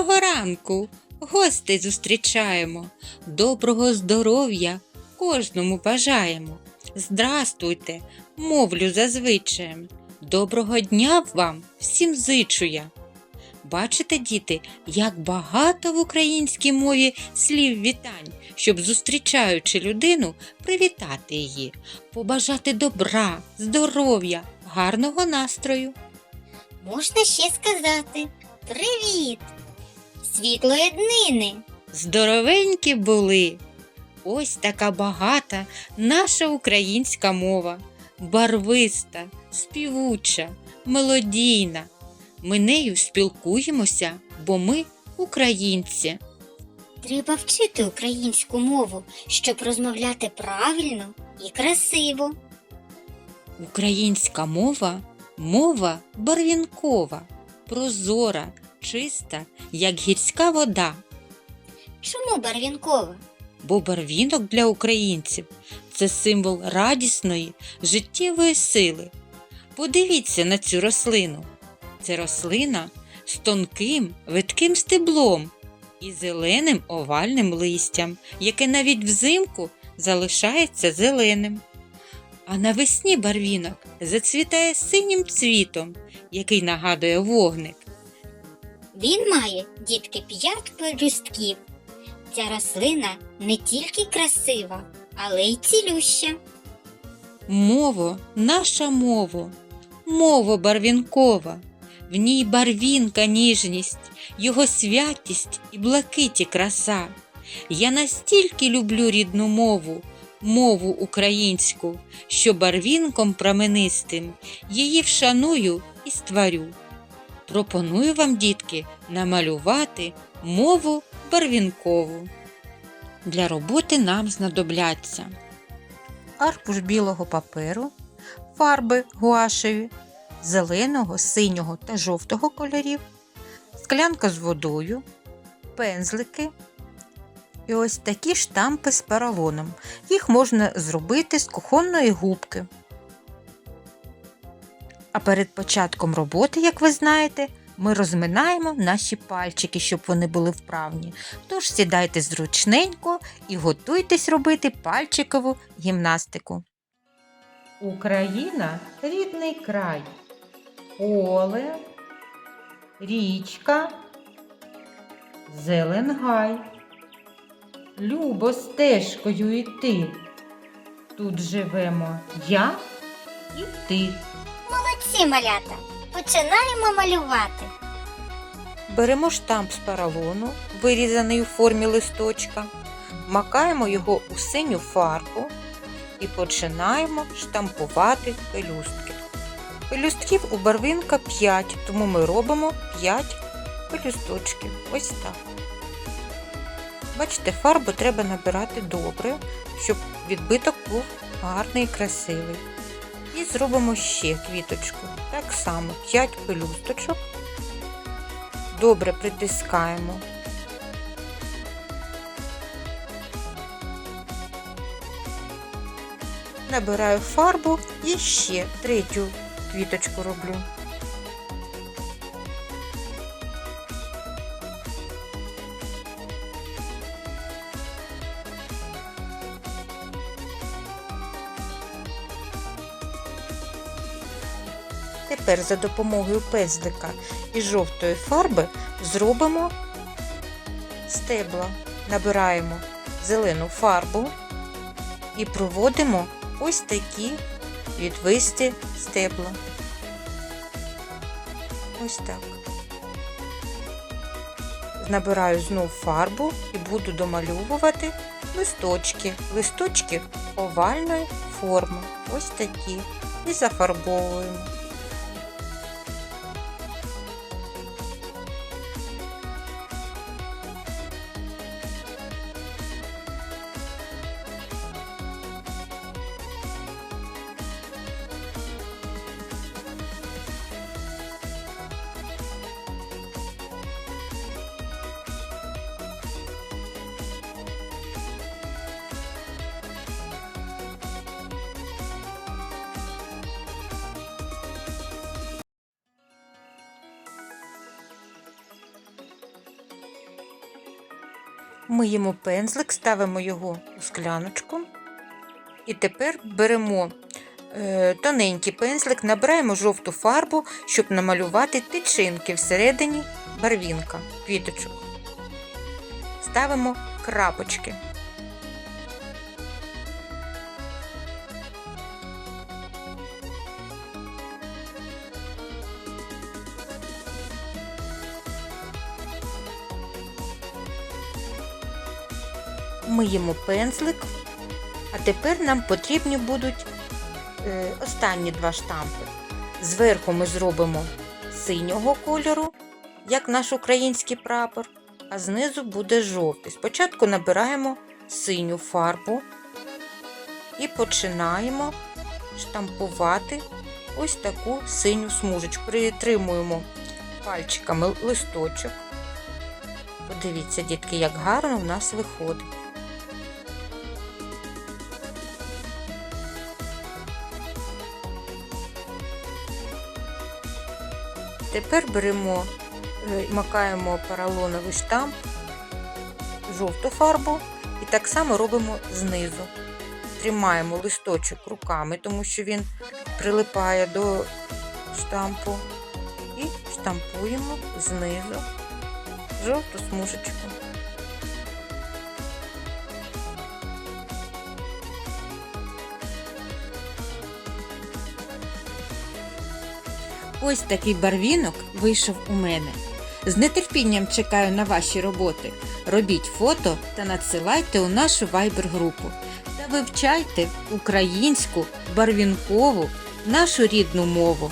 ранку гостей зустрічаємо, доброго здоров'я кожному бажаємо. Здрастуйте, мовлю зазвичаєм. Доброго дня вам всім зичу я. Бачите, діти, як багато в українській мові слів вітань, щоб зустрічаючи людину, привітати її, побажати добра, здоров'я, гарного настрою. Можна ще сказати Привіт! Світлої днини! Здоровенькі були. Ось така багата наша українська мова, барвиста, співуча, мелодійна. Ми нею спілкуємося, бо ми українці. Треба вчити українську мову, щоб розмовляти правильно і красиво. Українська мова мова барвінкова, прозора, чиста, як гірська вода. Чому барвінкова? бо барвінок для українців це символ радісної, життєвої сили. Подивіться на цю рослину. Це рослина з тонким, видким стеблом і зеленим овальним листям, яке навіть взимку залишається зеленим. А навесні барвінок зацвітає синім цвітом, який нагадує вогник. Він має дітки п'ять пелюстків. Ця рослина не тільки красива, але й цілюща. Мово, наша мово, мово барвінкова, в ній барвінка ніжність, його святість і блакиті краса. Я настільки люблю рідну мову, мову українську, що барвінком променистим її вшаную і створю. Пропоную вам, дітки, намалювати мову барвінкову. Для роботи нам знадобляться аркуш білого паперу, фарби гуашеві, зеленого, синього та жовтого кольорів, склянка з водою, пензлики і ось такі штампи з поролоном. Їх можна зробити з кухонної губки. А перед початком роботи, як ви знаєте, ми розминаємо наші пальчики, щоб вони були вправні. Тож сідайте зручненько і готуйтесь робити пальчикову гімнастику. Україна рідний край. Поле, річка, зеленгай. Любо стежкою йти. Тут живемо я і ти. Молодці малята! Починаємо малювати. Беремо штамп з поролону, вирізаний у формі листочка, макаємо його у синю фарбу і починаємо штампувати пелюстки. Пелюстків у барвинка 5, тому ми робимо 5 пелюсточків. Ось так. Бачите, фарбу треба набирати добре, щоб відбиток був гарний і красивий. І зробимо ще квіточку. Так само 5 пелюсточок. Добре притискаємо. Набираю фарбу і ще третю квіточку роблю. Тепер за допомогою пензлика і жовтої фарби зробимо стебла. Набираємо зелену фарбу і проводимо ось такі відвисті стебла. Ось так. Набираю знов фарбу і буду домальовувати листочки. Листочки овальної форми. Ось такі. І зафарбовуємо. Миємо пензлик, ставимо його у скляночку. І тепер беремо е, тоненький пензлик, набираємо жовту фарбу, щоб намалювати тичинки всередині барвінка, квіточок. Ставимо крапочки. Миємо пензлик, а тепер нам потрібні будуть е, останні два штампи. Зверху ми зробимо синього кольору, як наш український прапор, а знизу буде жовтий. Спочатку набираємо синю фарбу і починаємо штампувати ось таку синю смужечку. Притримуємо пальчиками листочок. Подивіться, дітки, як гарно в нас виходить. Тепер беремо, е, макаємо поролоновий штамп, жовту фарбу і так само робимо знизу. Тримаємо листочок руками, тому що він прилипає до штампу. І штампуємо знизу жовту смужечку. Ось такий барвінок вийшов у мене. З нетерпінням чекаю на ваші роботи. Робіть фото та надсилайте у нашу вайбер-групу. Та вивчайте українську барвінкову нашу рідну мову.